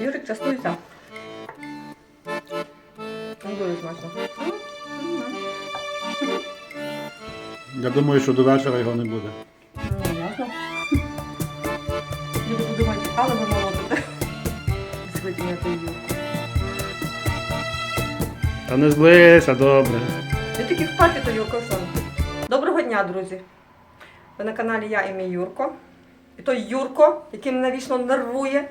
Юрик, частуйся. Ну, Дуже смачно. Я думаю, що до вечора його не буде. Ну, ясно. Люди подумають, але ви молодите. Збити мене той Юрку. Та не злися, добре. Я тільки в паті то Юрко сон. Доброго дня, друзі! Ви на каналі Я і мій Юрко. І той Юрко, який мене вічно нервує.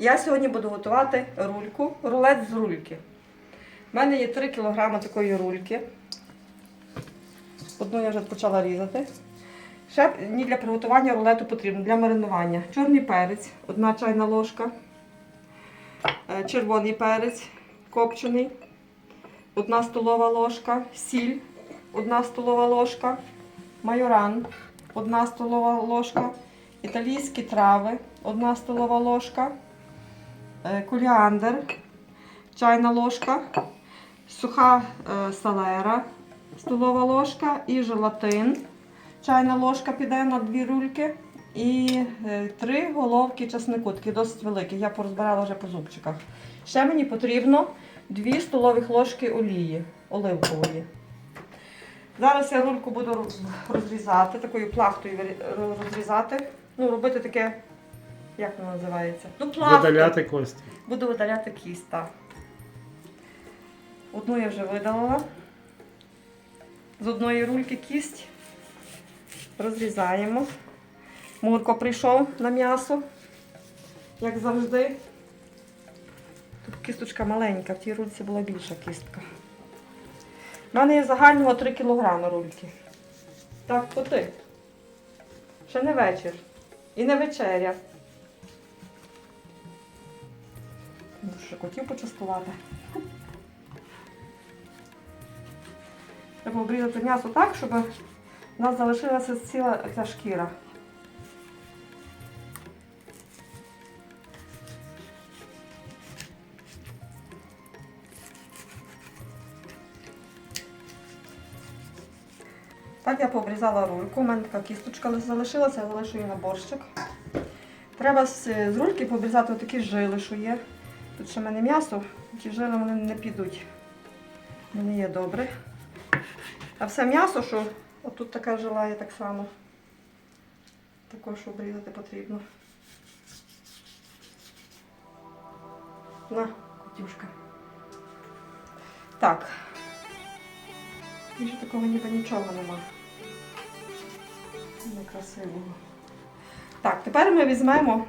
Я сьогодні буду готувати рульку, рулет з рульки. У мене є 3 кг такої рульки. Одну я вже почала різати. Ще мені для приготування рулету потрібно для маринування. Чорний перець, одна чайна ложка, е, червоний перець копчений, одна столова ложка, сіль, одна столова ложка, майоран, одна столова ложка, італійські трави, одна столова ложка, е, коріандр, чайна ложка, суха е, салера, столова ложка і желатин. Чайна ложка піде на дві рульки. І е, три головки чеснику, такі досить великі. Я порозбирала вже по зубчиках. Ще мені потрібно 2 столові ложки олії оливкової. Зараз я рульку буду розрізати, такою плахтою розрізати. Ну, робити таке, як воно називається? Ну, плахту. Видаляти кості. Буду видаляти кість, так. Одну я вже видалила. З одної рульки кість. Розрізаємо. Мурко прийшов на м'ясо, як завжди. Тут кісточка маленька, в тій рульці була більша кістка. У мене є загального 3 кг рульки. Так, поти. Ще не вечір. І не вечеря. Ще котів почастувати. Треба обрізати м'ясо так, щоб у нас залишилася ціла ця шкіра. Так я пообрізала рульку, у мене така кісточка залишилася, я залишу її на борщик. Треба з, рульки пообрізати отакі жили, що є. Тут ще в мене м'ясо, ті жили вони не підуть. Мені є добре. А все м'ясо, що отут така жила є так само. Також обрізати потрібно. На, котюшка. Так. Більше такого ніби нічого нема. Некрасивого. Так, тепер ми візьмемо.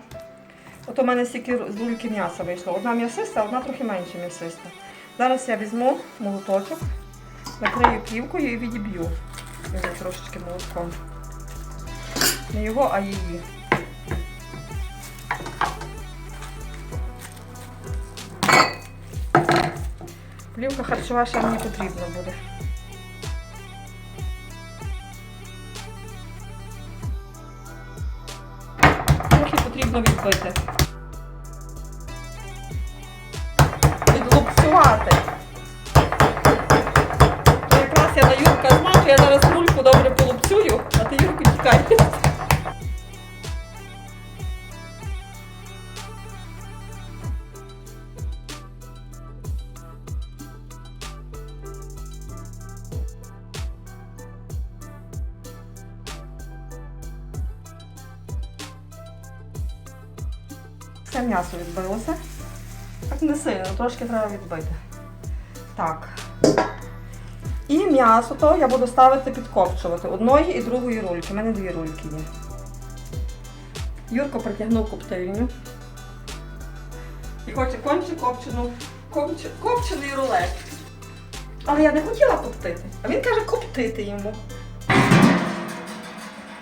От у мене стільки з рульки м'яса вийшло. Одна м'ясиста, одна трохи менше м'ясиста. Зараз я візьму молоточок, накрию плівкою і відіб'ю його трошечки молотком. Не його, а її. Плівка харчова ще мені потрібна буде. Трохи потрібно трошки треба відбити. Так. І м'ясо то я буду ставити підкопчувати одної і другої рульки. У мене дві рульки є. Юрко притягнув коптильню. І хоче конче копчену, копче, копчений рулет. Але я не хотіла коптити. А він каже коптити йому.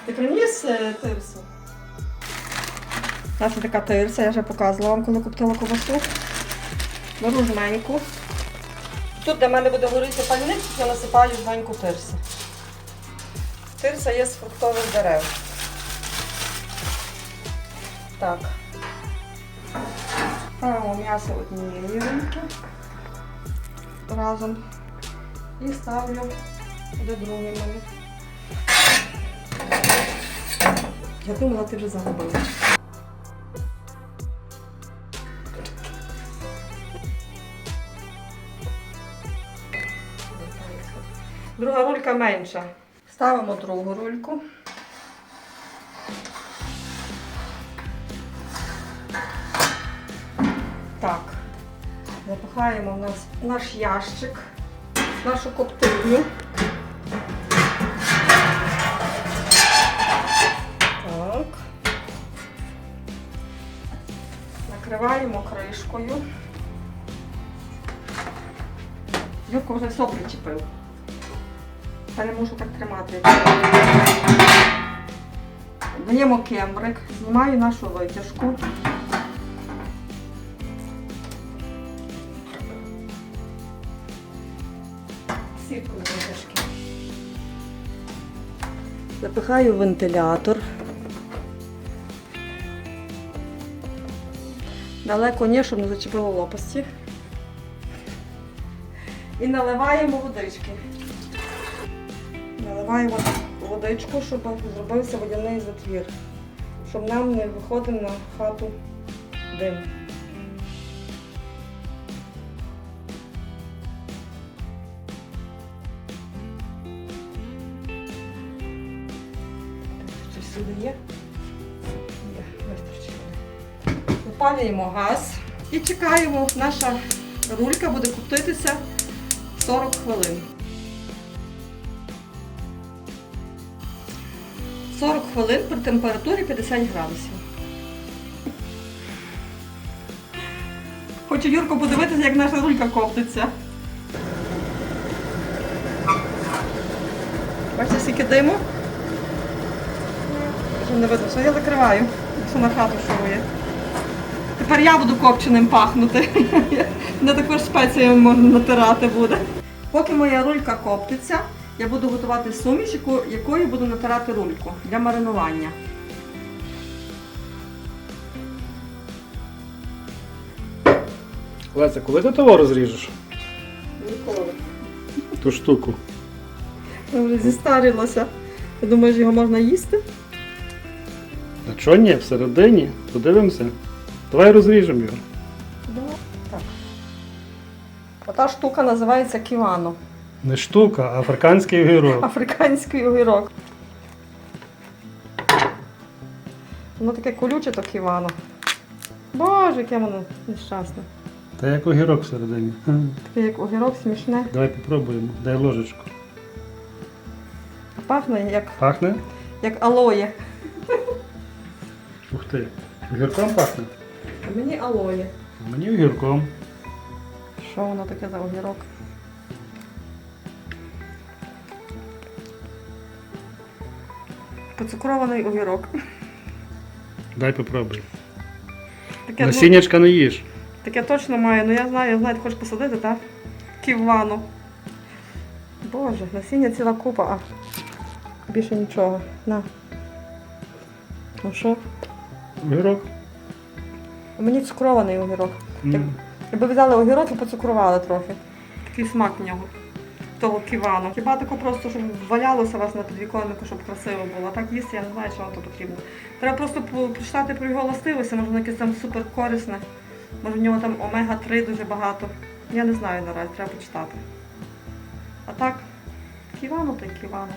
Ти приніс е, тирсу? У нас є така тирса, я вже показувала вам, коли коптила ковбасу. Беру. Тут, де в мене буде горіти пальник, я насипаю жменьку тирси. Тирса є з фруктових дерев. Так. Ставимо м'ясо однієї ринки разом. І ставлю до другої мене. Я думала, ти вже загубила. Друга рулька менша. Ставимо другу рульку. Так. Запихаємо в нас наш ящик, нашу коптильню. Так. Накриваємо кришкою. Юрко вже все причепив. Я не можу так тримати. Даємо кембрик, знімаю нашу витяжку. Сітку з витяжки. Запихаю вентилятор. Далеко ні, щоб не зачепило лопасті. І наливаємо водички. Наливаємо водичку, щоб зробився водяний затвір. Щоб нам не виходив на хату дим. Щось сюди є? Випалюємо газ і чекаємо. Наша рулька буде коптитися 40 хвилин. 40 хвилин при температурі 50 градусів. Хочу Юрко подивитися, як наша рулька коптиться. Бачите, скільки диму? Що не видно, що я закриваю, що на хату шурує. Тепер я буду копченим пахнути. Не також спеціями можна натирати буде. Поки моя рулька коптиться, я буду готувати суміш, якою буду натирати рульку для маринування. Леся, коли ти того розріжеш? Ніколи. Ту штуку. Я вже зістарилася. Ти думаєш, його можна їсти? А чого ні, всередині? Подивимося. Давай розріжемо його. Так. Ота штука називається ківано. Не штука, а африканський огірок. Африканський огірок. Воно таке колюче, то ківано. Боже, яке воно нещасне. Та як огірок всередині. Таке як огірок смішне. Давай попробуємо. Дай ложечку. Пахне як, Пахне? як алоє. Ух ти. Огірком пахне? А мені алоє. А мені огірком. Що воно таке за огірок? Поцукрований огірок. Дай попробуй. Таке, Насіннячка не їж. таке точно має, ну я знаю, я знаю, ти хочеш посадити, так? Ківану. Боже, насіння ціла купа, а більше нічого. На. Ну що? Огірок? Мені цукрований огірок. М. Якби взяли огірок і поцукрували трохи. Такий смак в нього. Того ківану. Хіба тако просто, щоб валялося у вас на підвіконнику, щоб красиво було. А так їсти, я не знаю, чого то потрібно. Треба просто почитати про його властивості, може воно якесь там супер корисне. Може в нього там омега-3 дуже багато. Я не знаю наразі, треба почитати. А так, ківану то й ківану.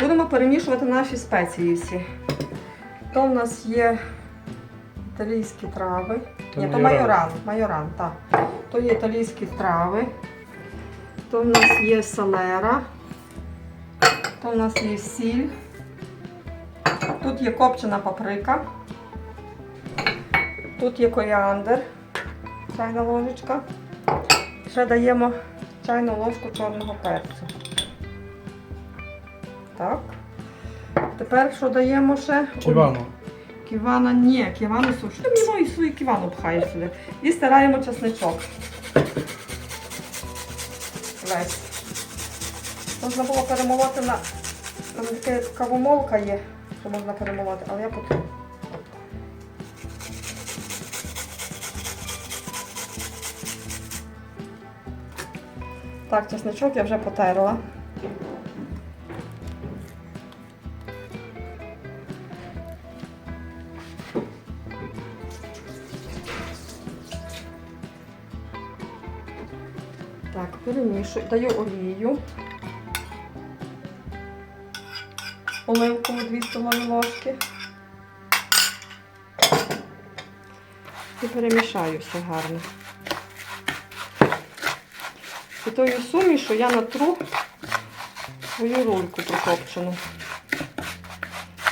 Будемо перемішувати наші спеції всі. То в нас є італійські трави. Ні, то майоран, майоран, так. То є італійські трави. То в нас є салера. То в нас є сіль. Тут є копчена паприка. Тут є коріандр. Чайна ложечка. Ще даємо чайну ложку чорного перцю. Так. Тепер що даємо ще? Ківану. Ківана ні, ківану суш. Ти мені мої свої ківану пхаєш сюди. І стираємо чесничок. Весь. Можна було перемолоти на. Там така кавомолка є, що можна перемолоти, але я потім. Так, чесничок я вже потерла. перемішую, даю олію, оливку 2 столові ложки і перемішаю все гарно. І тою сумішу я натру свою рульку прокопчену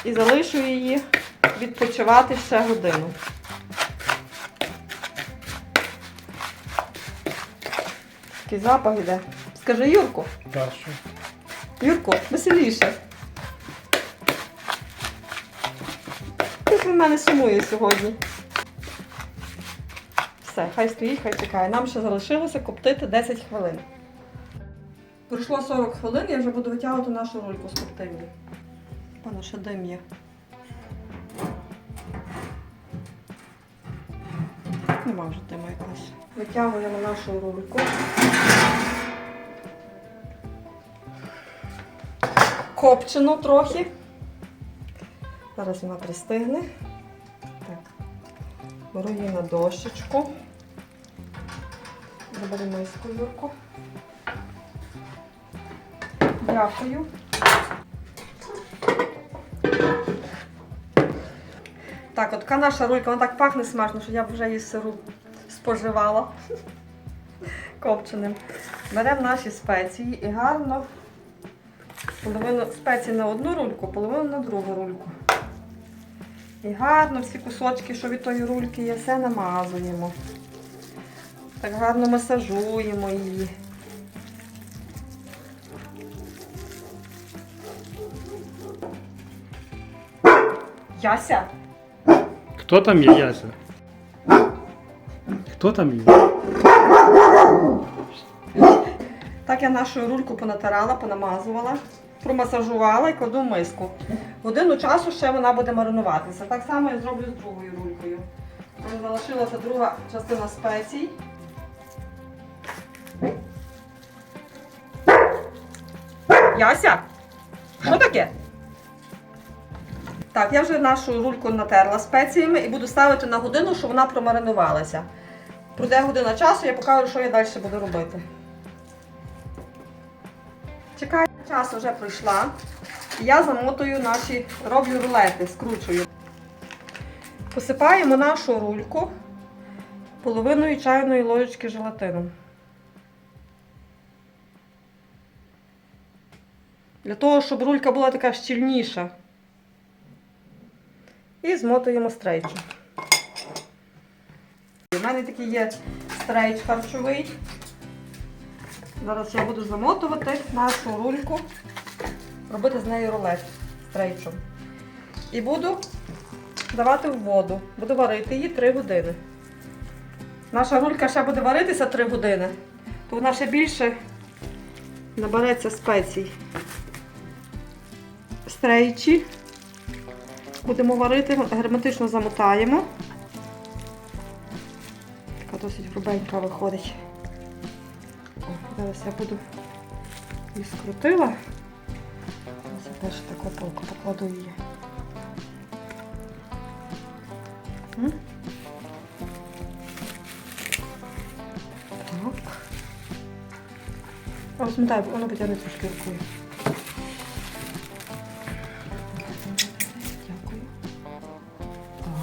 і залишу її відпочивати ще годину. Такий запах йде. Скажи Юрку. Що? Юрко, веселіше. Ти в мене сумує сьогодні. Все, хай стоїть, хай чекає. Нам ще залишилося коптити 10 хвилин. Пройшло 40 хвилин, я вже буду витягувати нашу рульку з коптильні. Пане, ще дим є. Нема вже диму якось. Витягуємо нашу рульку. копчено трохи. Зараз вона пристигне. Так. Беру її на дощечку. Заберу миску, Юрку. Дякую. Так, от така наша рулька, вона так пахне смачно, що я вже її сиру споживала копченим. Беремо наші спеції і гарно Половину спеції на одну рульку, половину на другу рульку. І гарно всі кусочки, що від тої рульки є, все намазуємо. Так гарно масажуємо її. Яся, Хто там є, Яся? Хто там є? так я нашу рульку понатирала, понамазувала, промасажувала і кладу в миску. Годину часу ще вона буде маринуватися. Так само я зроблю з другою рулькою. Залишилася друга частина спецій. Яся? Що таке? Так, я вже нашу рульку натерла спеціями і буду ставити на годину, щоб вона промаринувалася. Пройде година часу, я покажу, що я далі буду робити. Чекаю, час вже пройшла. Я замотую наші, роблю рулети, скручую. Посипаємо нашу рульку половиною чайної ложечки желатином. Для того, щоб рулька була така щільніша. І змотуємо стрейчем. У мене такий є стрейч харчовий. Зараз я буду замотувати нашу рульку, робити з нею рулет стрейчом. І буду давати в воду. Буду варити її 3 години. Наша рулька ще буде варитися 3 години, то вона ще більше набереться спецій. Стрейчі. Будемо варити, герметично замотаємо. Досить грубенька виходить. Зараз я буду її скрутила. Зараз теж таку полку покладу її. Так. Розмотай, воно потягне трошки рукою. Дякую.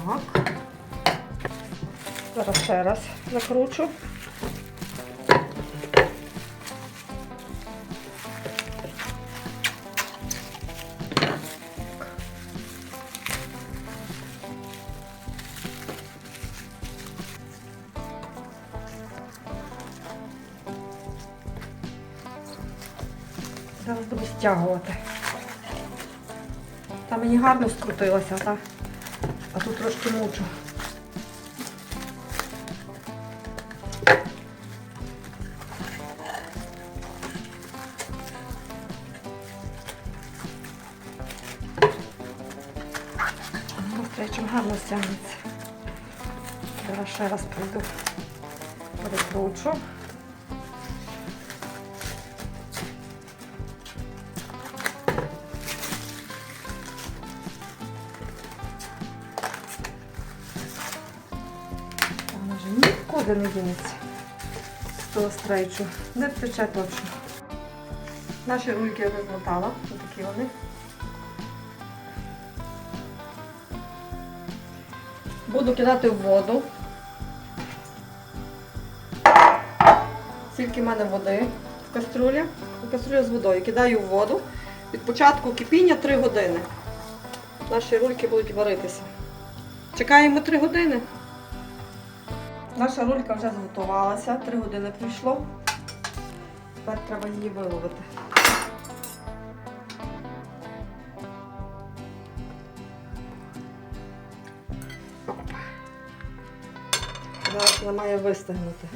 Так. Зараз ще раз закручу. Зараз буду стягувати. Та мені гарно скрутилося, та? а тут трошки мучу. Навстречу гарно стягнеться. Зараз ще раз прийду, перекручу. нікуди не дінеться. З того стрейчу. Не втече точно. Наші рульки я розмотала. Отакі вони. Буду кидати в воду. Скільки в мене води в кастрюлі. Кастрюля з водою. Кидаю в воду. Від початку кипіння 3 години. Наші рульки будуть варитися. Чекаємо 3 години. Наша рулька вже зготувалася, 3 години прийшло. Тепер треба її виловити. Зараз вона має вистигнути.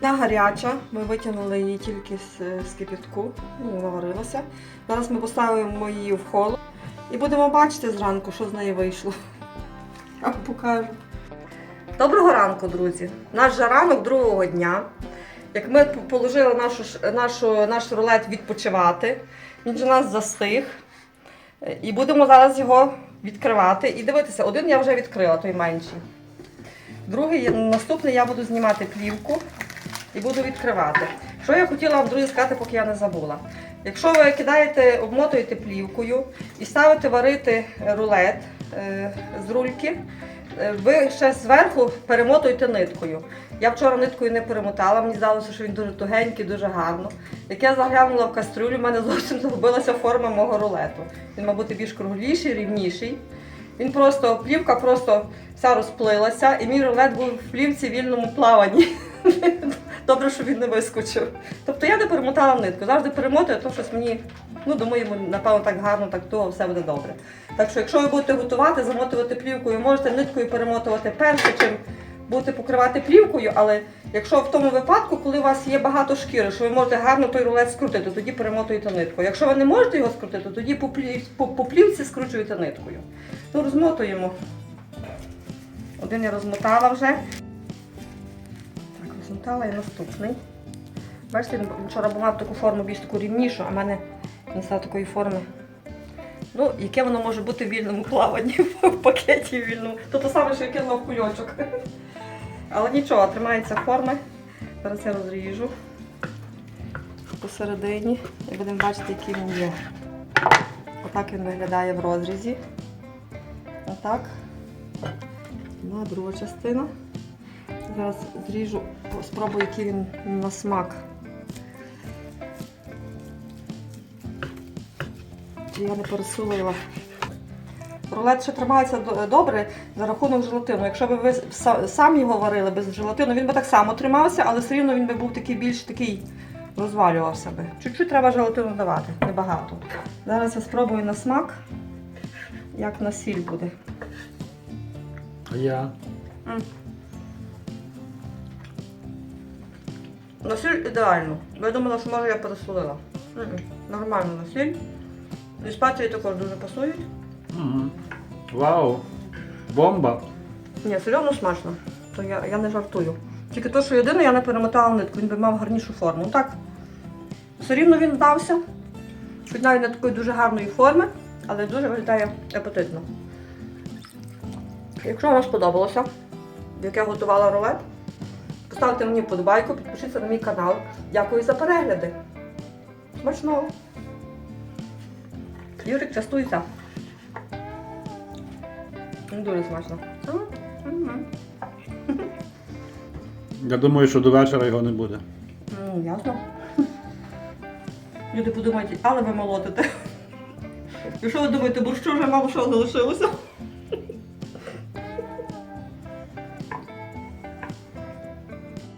Вона гаряча, ми витягнули її тільки з, кипятку, ну, вона. Зараз ми поставимо її в холод і будемо бачити зранку, що з неї вийшло. Я вам покажу. Доброго ранку, друзі! Наш же ранок другого дня. Як ми положили нашу, нашу, наш рулет відпочивати, він же нас застиг. І будемо зараз його відкривати і дивитися. Один я вже відкрила, той менший. Другий, наступний я буду знімати плівку і буду відкривати. Що я хотіла вам, друзі, сказати, поки я не забула. Якщо ви кидаєте, обмотуєте плівкою і ставите варити рулет е, з рульки, е, ви ще зверху перемотуєте ниткою. Я вчора ниткою не перемотала, мені здалося, що він дуже тугенький, дуже гарно. Як я заглянула в кастрюлю, в мене зовсім загубилася форма мого рулету. Він, мав бути більш кругліший, рівніший. Він просто, плівка просто вся розплилася, і мій рулет був в плівці вільному плаванні. Добре, що він не вискочив. Тобто я не перемотала нитку. Завжди перемотую, то щось мені, ну думаю, напевно, так гарно, так того, все буде добре. Так що, якщо ви будете готувати, замотувати плівкою, можете ниткою перемотувати перше, чим будете покривати плівкою, але якщо в тому випадку, коли у вас є багато шкіри, що ви можете гарно той рулет скрутити, тоді перемотуєте ниткою. Якщо ви не можете його скрутити, тоді по, плів, по, по плівці скручуєте ниткою. Ну, розмотуємо. Один я розмотала вже. Розмотала і наступний. Бачите, він вчора була в таку форму більш таку рівнішу, а в мене не стало такої форми. Ну, яке воно може бути в вільному плаванні в пакеті вільному. То те саме, що я кинула в кульочок. Але нічого, тримається форми. Зараз я розріжу посередині і будемо бачити, який він є. Отак він виглядає в розрізі. Отак. На друга частина. Зараз зріжу, спробую, який він на смак. Чи я не пересолила. Рулет ще тримається добре за рахунок желатину. Якщо б ви са- самі його варили без желатину, він би так само тримався, але все рівно він би був такий більш такий розвалювався би. Чуть-чуть треба желатину давати, небагато. Зараз я спробую на смак, як на сіль буде. А я. М. На сіль ідеально. Я думала, що може я пересолила. Нормально на сіль. І спації також дуже пасують. Угу. Вау! Бомба! Ні, серйозно смачно. То я, я не жартую. Тільки то, що єдине, я не перемотала нитку, він би мав гарнішу форму. Ну Так, все рівно він вдався. Хоч навіть не такої дуже гарної форми, але дуже виглядає апетитно. Якщо вам сподобалося, як я готувала рулет, поставте мені вподобайку, підпишіться на мій канал. Дякую за перегляди. Смачного! Юрик, частуйся. Дуже смачно. Я думаю, що до вечора його не буде. Ну, ясно. Люди подумають, але ви молотите. І що ви думаєте, борщу вже мало що залишилося?